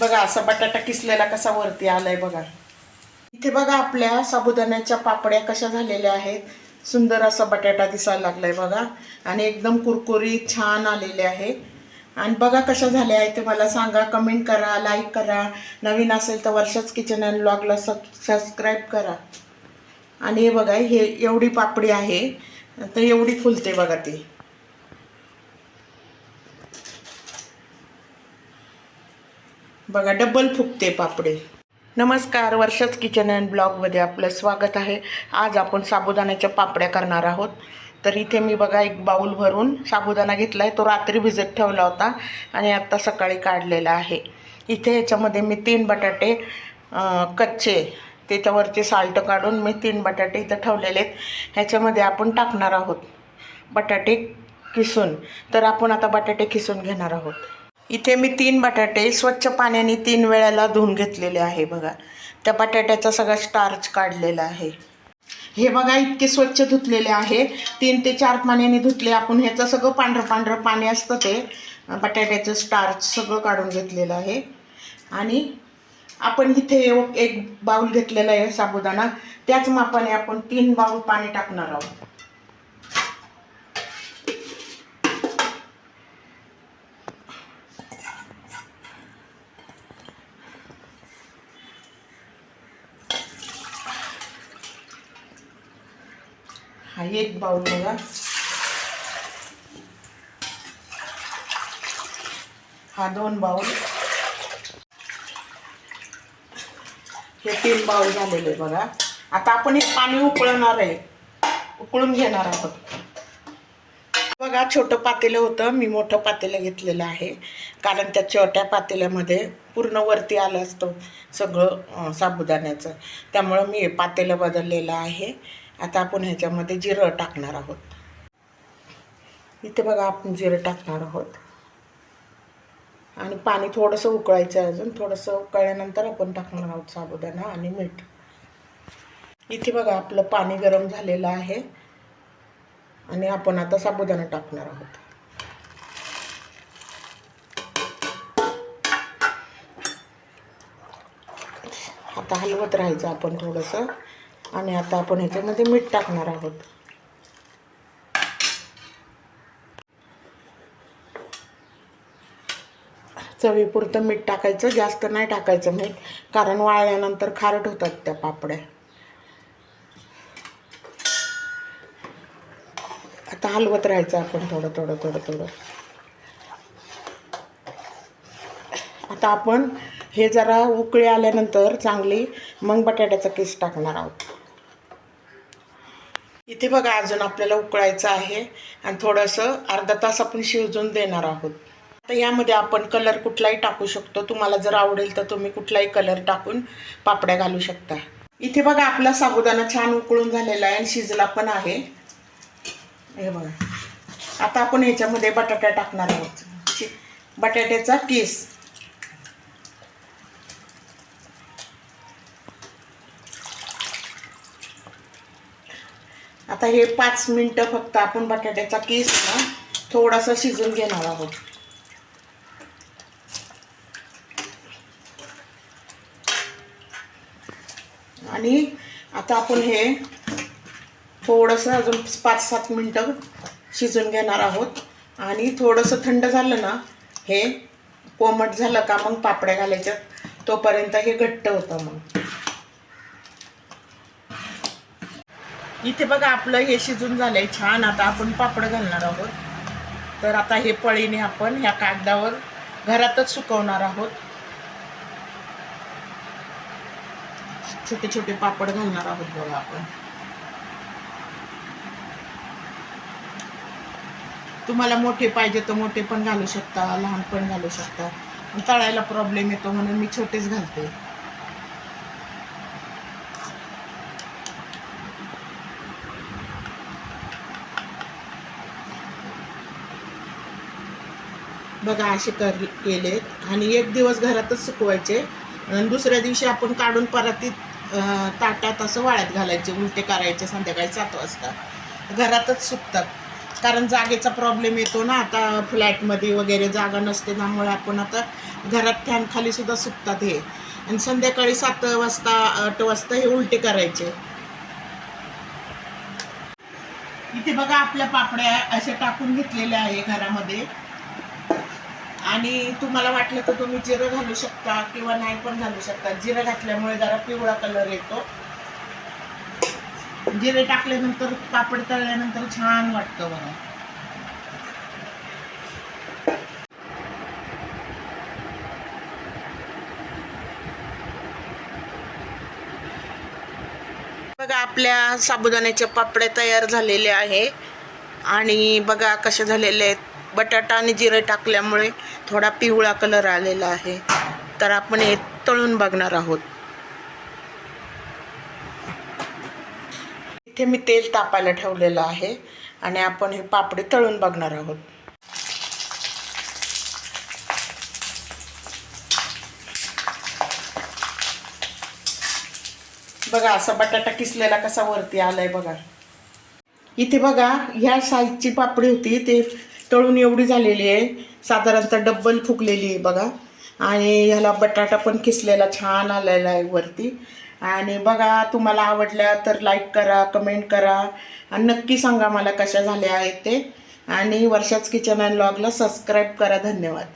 बघा असा बटाटा किसलेला कसा वरती आलाय बघा. इथे बघा आपल्या साबुदाण्याच्या पापड्या कशा झालेल्या आहेत. सुंदर असा बटाटा दिसायला लागलाय बघा. आणि एकदम कुरकुरीत छान आलेले आहे आणि बघा कशा झाल्या आहेत ते मला सांगा. कमेंट करा लाईक करा. नवीन असेल तर वर्षाच किचन अँड ब्लॉगला सब सबस्क्राईब करा. आणि हे बघा हे एवढी पापडी आहे. तर एवढी फुलते बघा ती. बघा डबल फुगते पापडे. नमस्कार वर्षाच किचन अँड ब्लॉगमध्ये आपलं स्वागत आहे. आज आपण साबुदाण्याच्या पापड्या करणार आहोत. तर इथे मी बघा एक बाऊल भरून साबुदाणा घेतला आहे तो रात्री भिजत ठेवला होता आणि आत्ता सकाळी काढलेला आहे. इथे याच्यामध्ये मी तीन बटाटे कच्चे त्याच्यावरचे साल्ट काढून मी तीन बटाटे इथं ठेवलेले आहेत. ह्याच्यामध्ये आपण टाकणार आहोत बटाटे किसून. तर आपण आता बटाटे किसून घेणार आहोत. इथे मी तीन बटाटे स्वच्छ पाण्याने तीन वेळेला धुवून घेतलेले आहे बघा. त्या बटाट्याचा सगळा स्टार्च काढलेला आहे. हे बघा इतके स्वच्छ धुतलेले आहे. तीन ते चार पाण्याने धुतले आपण. ह्याचं सगळं पांढरं पांढरं पाणी असतं ते. बटाट्याचं स्टार्च सगळं काढून घेतलेलं आहे. आणि आपण इथे एक बाऊल घेतलेला आहे साबुदाणा. त्याच मापाने आपण तीन बाऊल पाणी टाकणार आहोत. हा एक बाऊल बघा. हा दोन बाऊल हे तीन बाऊल झालेले बघा. आता आपण हे पाणी उकळणार आहे. उकळून घेणार आहोत. बघा छोटं पातेलं होतं. मी मोठं पातेलं घेतलेलं आहे. कारण त्या छोट्या पातेल्यामध्ये पूर्ण वरती आलं असतं सगळं साबुदाण्याचं. त्यामुळं मी हे पातेलं बदललेलं आहे. आता आपण ह्याच्यामध्ये जिरं टाकणार आहोत. इथे बघा आपण जिरं टाकणार आहोत. आणि पाणी थोडंसं उकळायचं आहे अजून. थोडंसं उकळल्यानंतर आपण टाकणार आहोत साबुदाणा आणि मीठ. इथे बघा आपलं पाणी गरम झालेलं आहे. आणि आपण आता साबुदाणा टाकणार आहोत. आता हलवत राहायचं आपण थोडंसं. आणि आता आपण ह्याच्यामध्ये मीठ टाकणार आहोत. चवीपुरतं मीठ टाकायचं जास्त नाही टाकायचं मीठ कारण वाळल्यानंतर खारट होतात त्या पापड्या. आता हलवत राहायचं आपण थोडं थोडं थोडं थोडं. आता आपण हे जरा उकळी आल्यानंतर चांगली मग बटाट्याचा केस टाकणार आहोत. इथे बघा अजून आपल्याला उकळायचं आहे. आणि थोडंसं अर्धा तास आपण शिजून देणार आहोत. आता यामध्ये आपण कलर कुठलाही टाकू शकतो. तुम्हाला जर आवडेल तर तुम्ही कुठलाही कलर टाकून पापड्या घालू शकता. इथे बघा आपला साबुदाणा छान उकळून झालेला आहे आणि शिजला पण आहे. हे बघा. आता आपण ह्याच्यामध्ये बटाटा टाकणार आहोत. शि- बटाट्याचा केस. आता हे पाच मिनटं फक्त आपण बटाट्याचा केस ना थोडासा शिजून घेणार आहोत. आणि आता आपण हे थोडंसं अजून पाच सात मिनटं शिजून घेणार आहोत. आणि थोडंसं थंड झालं ना हे कोमट झालं का मग पापड्या घालायच्या तोपर्यंत हे घट्ट होतं मग. इथे बघा आपलं हे शिजून झालं आहे छान. आता आपण पापड घालणार आहोत. तर आता हे पळीने आपण ह्या कागदावर घरातच सुकवणार आहोत. छोटे छोटे पापड घालणार आहोत बघा आपण. तुम्हाला मोठे पाहिजे तर मोठे पण घालू शकता लहान पण घालू शकता. तळायला प्रॉब्लेम येतो म्हणून मी छोटेच घालते. बघा असे कर केलेत. आणि एक दिवस घरातच सुकवायचे. आणि दुसऱ्या दिवशी आपण काढून परातीत ताटात असं वाळ्यात घालायचे उलटे करायचे संध्याकाळी सात वाजता. घरातच सुकतात. कारण जागेचा प्रॉब्लेम येतो ना. आता फ्लॅटमध्ये वगैरे जागा नसते त्यामुळे आपण आता घरात फॅनखालीसुद्धा सुद्धा सुकतात हे. आणि संध्याकाळी सात वाजता आठ वाजता हे उलटे करायचे. इथे बघा आपल्या पापड्या असे टाकून घेतलेल्या आहे घरामध्ये. आणि तुम्हाला वाटलं तर तुम्ही जिरं घालू शकता किंवा नाही पण घालू शकता. जिरं घातल्यामुळे जरा पिवळा कलर येतो. जिरे टाकल्यानंतर पापड तळल्यानंतर छान वाटतं बघा. बघा आपल्या साबुदाण्याच्या पापड्या तयार झालेल्या आहे. आणि बघा कशा झालेल्या आहेत. बटाटा आणि जिरे टाकल्यामुळे थोडा पिवळा कलर आलेला आहे. तर आपण हे तळून बघणार आहोत. इथे मी तेल तापायला ठेवलेलं आहे आणि आपण हे पापडे तळून बघणार आहोत. बघा असा बटाटा किसलेला कसा वरती आलाय बघा. इथे बघा ह्या साईजची पापडी होती. ते तळून एवढी झालेली आहे. साधारणतः डब्बल फुगलेली आहे बघा. आणि ह्याला बटाटा पण किसलेला छान आलेला आहे वरती. आणि बघा तुम्हाला आवडल्या तर लाईक करा कमेंट करा. आणि नक्की सांगा मला कशा झाल्या आहेत ते. आणि वर्षाच किचन अँड लॉगला सबस्क्राईब करा. धन्यवाद.